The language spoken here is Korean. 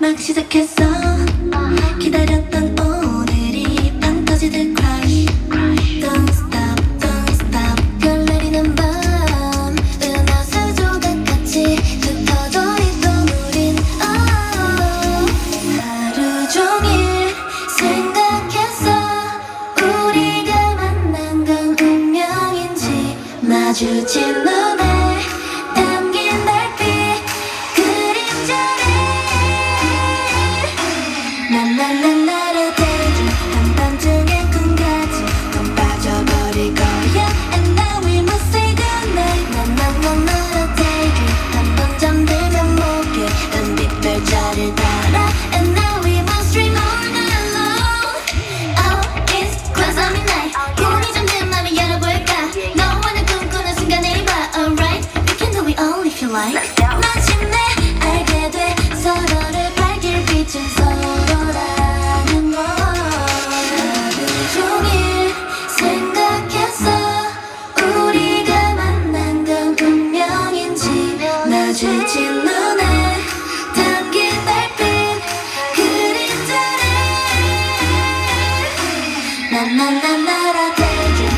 Look to the kiss 마주친 눈에 na na na na na